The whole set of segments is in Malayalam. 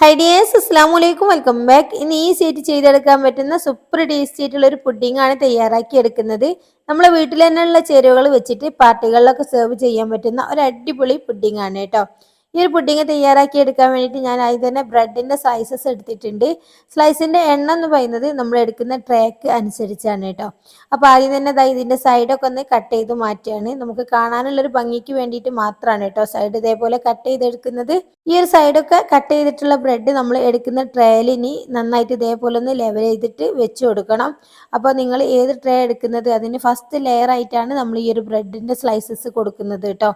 ഹൈ ഡിയേഴ്സ് അസ്സാം വലൈക്കും വെൽക്കം ബാക്ക് ഇനി ഈസി ആയിട്ട് ചെയ്തെടുക്കാൻ പറ്റുന്ന സൂപ്പർ ടേസ്റ്റി ആയിട്ടുള്ള ഒരു പുഡിംഗ് ആണ് തയ്യാറാക്കി എടുക്കുന്നത്. നമ്മളെ വീട്ടിൽ തന്നെയുള്ള ചേരുവകൾ വെച്ചിട്ട് പാർട്ടികളിലൊക്കെ സെർവ് ചെയ്യാൻ പറ്റുന്ന ഒരു അടിപൊളി പുഡിംഗ് ആണ് കേട്ടോ. ഈ ഒരു പുഡിങ് തയ്യാറാക്കി എടുക്കാൻ വേണ്ടിയിട്ട് ഞാൻ ആദ്യം തന്നെ ബ്രെഡിന്റെ സ്ലൈസസ് എടുത്തിട്ടുണ്ട്. സ്ലൈസിന്റെ എണ്ണം എന്ന് പറയുന്നത് നമ്മൾ എടുക്കുന്ന ട്രാക്ക് അനുസരിച്ചാണ് കേട്ടോ. അപ്പോൾ ആദ്യം തന്നെ ഇതാ ഇതിന്റെ സൈഡൊക്കെ ഒന്ന് കട്ട് ചെയ്ത് മാറ്റുകയാണ്. നമുക്ക് കാണാനുള്ളൊരു ഭംഗിക്ക് വേണ്ടിയിട്ട് മാത്രമാണ് കേട്ടോ സൈഡ് ഇതേപോലെ കട്ട് ചെയ്തെടുക്കുന്നത്. ഈ ഒരു സൈഡൊക്കെ കട്ട് ചെയ്തിട്ടുള്ള ബ്രെഡ് നമ്മൾ എടുക്കുന്ന ട്രേലിന് നന്നായിട്ട് ഇതേപോലെ ഒന്ന് ലെവൽ ചെയ്തിട്ട് വെച്ച് കൊടുക്കണം. അപ്പോൾ നിങ്ങൾ ഏത് ട്രേ എടുക്കുന്നത് അതിന് ഫസ്റ്റ് ലെയർ ആയിട്ടാണ് നമ്മൾ ഈ ഒരു ബ്രെഡിന്റെ സ്ലൈസസ് കൊടുക്കുന്നത് കേട്ടോ.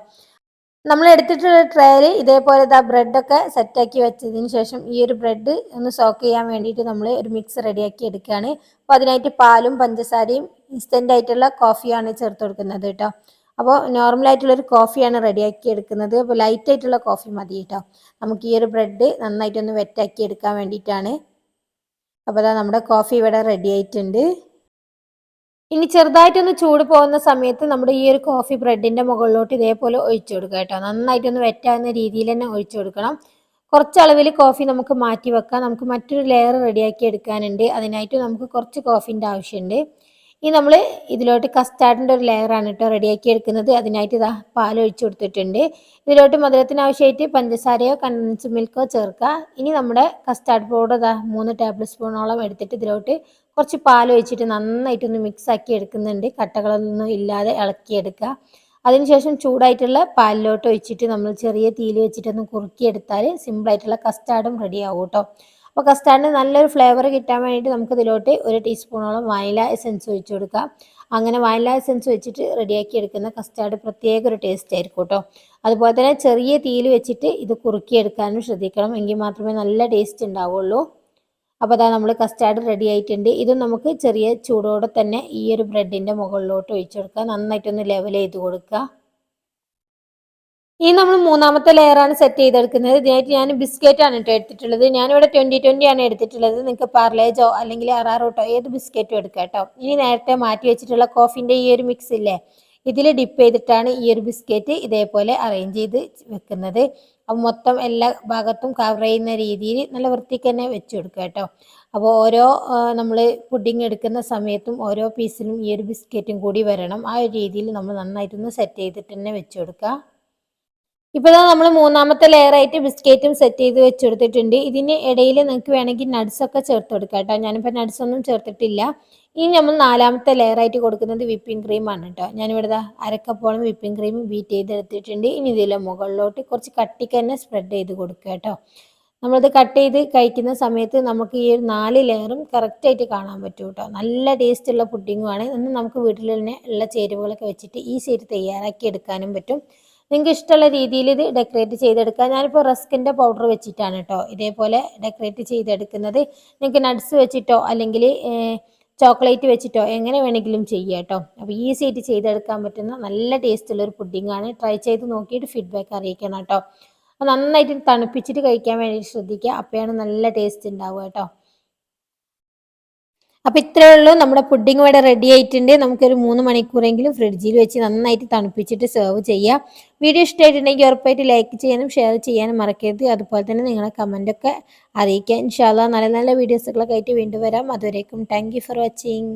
നമ്മൾ എടുത്തിട്ടുള്ള ട്രേയിൽ ഇതേപോലെ ആ ബ്രെഡൊക്കെ സെറ്റാക്കി വെച്ചതിന് ശേഷം ഈ ഒരു ബ്രെഡ് ഒന്ന് സോക്ക് ചെയ്യാൻ വേണ്ടിയിട്ട് നമ്മൾ ഒരു മിക്സ് റെഡിയാക്കി എടുക്കുകയാണ്. അപ്പോൾ അതിനായിട്ട് പാലും പഞ്ചസാരയും ഇൻസ്റ്റന്റ് ആയിട്ടുള്ള കോഫിയാണ് ചേർത്ത് കൊടുക്കുന്നത് കേട്ടോ. അപ്പോൾ നോർമലായിട്ടുള്ളൊരു കോഫിയാണ് റെഡിയാക്കി എടുക്കുന്നത്. അപ്പോൾ ലൈറ്റ് ആയിട്ടുള്ള കോഫി മതി കേട്ടോ. നമുക്ക് ഈ ഒരു ബ്രെഡ് നന്നായിട്ടൊന്ന് വെറ്റാക്കി എടുക്കാൻ വേണ്ടിയിട്ടാണ്. അപ്പോൾ അതാ നമ്മുടെ കോഫി ഇവിടെ റെഡി ആയിട്ടുണ്ട്. ഇനി ചെറുതായിട്ടൊന്ന് ചൂട് പോകുന്ന സമയത്ത് നമ്മുടെ ഈ ഒരു കോഫി ബ്രെഡിന്റെ മുകളിലോട്ട് ഇതേപോലെ ഒഴിച്ചു കൊടുക്കുക കേട്ടോ. നന്നായിട്ടൊന്ന് വെറ്റാവുന്ന രീതിയിൽ തന്നെ ഒഴിച്ചു കൊടുക്കണം. കുറച്ച് അളവിൽ കോഫി നമുക്ക് മാറ്റി വെക്കാം. നമുക്ക് മറ്റൊരു ലെയർ റെഡിയാക്കി എടുക്കാനുണ്ട്. അതിനായിട്ട് നമുക്ക് കുറച്ച് കോഫിന്റെ ആവശ്യമുണ്ട്. ഇനി നമ്മൾ ഇതിലോട്ട് കസ്റ്റാർഡിന്റെ ഒരു ലെയറാണ് കേട്ടോ റെഡിയാക്കി എടുക്കുന്നത്. അതിനായിട്ട് ഇതാ പാൽ ഒഴിച്ചു കൊടുത്തിട്ടുണ്ട്. ഇതിലോട്ട് മധുരത്തിന് ആവശ്യമായിട്ട് പഞ്ചസാരയോ കണ്ടൻസ് മിൽക്കോ ചേർക്കുക. ഇനി നമ്മുടെ കസ്റ്റാർഡ് പൗഡർ ഇതാ മൂന്ന് ടേബിൾ സ്പൂണോളം എടുത്തിട്ട് ഇതിലോട്ട് കുറച്ച് പാൽ ഒഴിച്ചിട്ട് നന്നായിട്ടൊന്ന് മിക്സ് ആക്കി എടുക്കുന്നുണ്ട്. കട്ടകളൊന്നും ഇല്ലാതെ ഇളക്കിയെടുക്കുക. അതിനുശേഷം ചൂടായിട്ടുള്ള പാലിലോട്ട് ഒഴിച്ചിട്ട് നമ്മൾ ചെറിയ തീയിൽ വെച്ചിട്ടൊന്ന് കുറുക്കിയെടുത്താൽ സിമ്പിളായിട്ടുള്ള കസ്റ്റാർഡും റെഡി ആവും കേട്ടോ. അപ്പോൾ കസ്റ്റാർഡിന് നല്ലൊരു ഫ്ലേവർ കിട്ടാൻ വേണ്ടിയിട്ട് നമുക്ക് ഇതിലോട്ട് ഒരു ടീസ്പൂണോളം വാനില എസെൻസ് ഒഴിച്ചു കൊടുക്കാം. അങ്ങനെ വാനില എസെൻസ് വെച്ചിട്ട് റെഡിയാക്കി എടുക്കുന്ന കസ്റ്റാർഡ് പ്രത്യേക ഒരു ടേസ്റ്റ് ആയിരിക്കും കേട്ടോ. അതുപോലെ തന്നെ ചെറിയ തീയിൽ വെച്ചിട്ട് ഇത് കുറുക്കിയെടുക്കാനും ശ്രദ്ധിക്കണം. എങ്കിൽ മാത്രമേ നല്ല ടേസ്റ്റ് ഉണ്ടാവുള്ളൂ. അപ്പോൾ അതാ നമ്മൾ കസ്റ്റാർഡ് റെഡി ആയിട്ടുണ്ട്. ഇത് നമുക്ക് ചെറിയ ചൂടോടെ തന്നെ ഈ ഒരു ബ്രെഡിന്റെ മുകളിലോട്ട് ഒഴിച്ചു കൊടുക്കുക. നന്നായിട്ടൊന്ന് ലെവൽ ചെയ്ത് കൊടുക്കുക. ഈ നമ്മൾ മൂന്നാമത്തെ ലെയറാണ് സെറ്റ് ചെയ്തെടുക്കുന്നത്. ഇതിനായിട്ട് ഞാൻ ബിസ്ക്കറ്റ് ആണ് കേട്ടോ എടുത്തിട്ടുള്ളത്. ഞാനിവിടെ ട്വന്റി ട്വന്റി ആണ് എടുത്തിട്ടുള്ളത്. നിങ്ങൾക്ക് പാർലേജോ അല്ലെങ്കിൽ അറാറോട്ടോ ഏത് ബിസ്ക്കറ്റും എടുക്കാം കേട്ടോ ഇനി നേരത്തെ മാറ്റി വെച്ചിട്ടുള്ള കോഫിന്റെ ഈ ഒരു മിക്സ് ഇല്ലേ? ഇതിൽ ഡിപ്പ് ചെയ്തിട്ടാണ് ഈ ഒരു ബിസ്ക്കറ്റ് ഇതേപോലെ അറേഞ്ച് ചെയ്ത് വെക്കുന്നത്. അപ്പോൾ മൊത്തം എല്ലാ ഭാഗത്തും കവർ ചെയ്യുന്ന രീതിയിൽ നല്ല വൃത്തിക്ക് തന്നെ വെച്ച് കൊടുക്കുക കേട്ടോ. അപ്പോൾ ഓരോ നമ്മൾ പുഡിങ് എടുക്കുന്ന സമയത്തും ഓരോ പീസിലും ഈ ഒരു ബിസ്ക്കറ്റും കൂടി വരണം. ആ ഒരു രീതിയിൽ നമ്മൾ നന്നായിട്ടൊന്ന് സെറ്റ് ചെയ്തിട്ട് തന്നെ വെച്ച് കൊടുക്കുക. ഇപ്പോൾ നമ്മൾ മൂന്നാമത്തെ ലെയർ ആയിട്ട് ബിസ്ക്കറ്റും സെറ്റ് ചെയ്ത് വെച്ചെടുത്തിട്ടുണ്ട്. ഇതിന് ഇടയിൽ നിങ്ങൾക്ക് വേണമെങ്കിൽ നട്ട്സ് ഒക്കെ ചേർത്ത് കൊടുക്കാം കേട്ടോ. ഞാനിപ്പോൾ നട്ട്സ് ഒന്നും ചേർത്തിട്ടില്ല. ഇനി നമ്മൾ നാലാമത്തെ ലെയർ ആയിട്ട് കൊടുക്കുന്നത് വിപ്പിംഗ് ക്രീമാണ് കേട്ടോ. ഞാനിവിടെ അരക്കപ്പോളം വിപ്പിംഗ് ക്രീം ബീറ്റ് ചെയ്തെടുത്തിട്ടുണ്ട്. ഇനി ഇതിലെ മുകളിലോട്ട് കുറച്ച് കട്ടിക്ക് തന്നെ സ്പ്രെഡ് ചെയ്ത് കൊടുക്കുക കേട്ടോ. നമ്മളത് കട്ട് ചെയ്ത് കഴിക്കുന്ന സമയത്ത് നമുക്ക് ഈ ഒരു നാല് ലെയറും കറക്റ്റായിട്ട് കാണാൻ പറ്റും കേട്ടോ. നല്ല ടേസ്റ്റുള്ള പുഡിങ്ങുമാണ് ഇന്ന് നമുക്ക് വീട്ടിൽ തന്നെ ഉള്ള ചേരുവകളൊക്കെ വെച്ചിട്ട് ഈ ആയിട്ട് തയ്യാറാക്കി എടുക്കാനും പറ്റും. നിങ്ങൾക്ക് ഇഷ്ടമുള്ള രീതിയിൽ ഇത് ഡെക്കറേറ്റ് ചെയ്തെടുക്കാം ഞാനിപ്പോൾ റസ്കിന്റെ പൗഡർ വെച്ചിട്ടാണ് കേട്ടോ ഇതേപോലെ ഡെക്കറേറ്റ് ചെയ്തെടുക്കുന്നത്. നിങ്ങൾക്ക് നട്ട്സ് വെച്ചിട്ടോ അല്ലെങ്കിൽ ചോക്ലേറ്റ് വെച്ചിട്ടോ എങ്ങനെ വേണമെങ്കിലും ചെയ്യാം കേട്ടോ. അപ്പോൾ ഈസി ആയിട്ട് ചെയ്തെടുക്കാൻ പറ്റുന്ന നല്ല ടേസ്റ്റുള്ള ഒരു പുഡിങ്ങാണ് ട്രൈ ചെയ്ത് നോക്കിയിട്ട് ഫീഡ്ബാക്ക് അറിയിക്കണം കേട്ടോ. അപ്പോൾ നന്നായിട്ട് തണുപ്പിച്ചിട്ട് കഴിക്കാൻ വേണ്ടി ശ്രദ്ധിക്കുക. അപ്പോഴാണ് നല്ല ടേസ്റ്റ് ഉണ്ടാവുക കേട്ടോ. അപ്പോൾ ഇത്രയേ ഉള്ളൂ. നമ്മുടെ പുഡിംഗ് ഇവിടെ റെഡി ആയിട്ടുണ്ട്. നമുക്കൊരു മൂന്ന് മണിക്കൂറെങ്കിലും ഫ്രിഡ്ജിൽ വെച്ച് നന്നായിട്ട് തണുപ്പിച്ചിട്ട് സെർവ് ചെയ്യാം. വീഡിയോ ഇഷ്ടമായിട്ടുണ്ടെങ്കിൽ ഉറപ്പായിട്ട് ലൈക്ക് ചെയ്യാനും ഷെയർ ചെയ്യാനും മറക്കരുത്. അതുപോലെ തന്നെ നിങ്ങളെ കമന്റൊക്കെ അറിയിക്കാം. ഇൻഷാല്ല നല്ല നല്ല വീഡിയോസുകളൊക്കെ ആയിട്ട് വീണ്ടും വരാം. അതുവരേക്കും താങ്ക് ഫോർ വാച്ചിങ്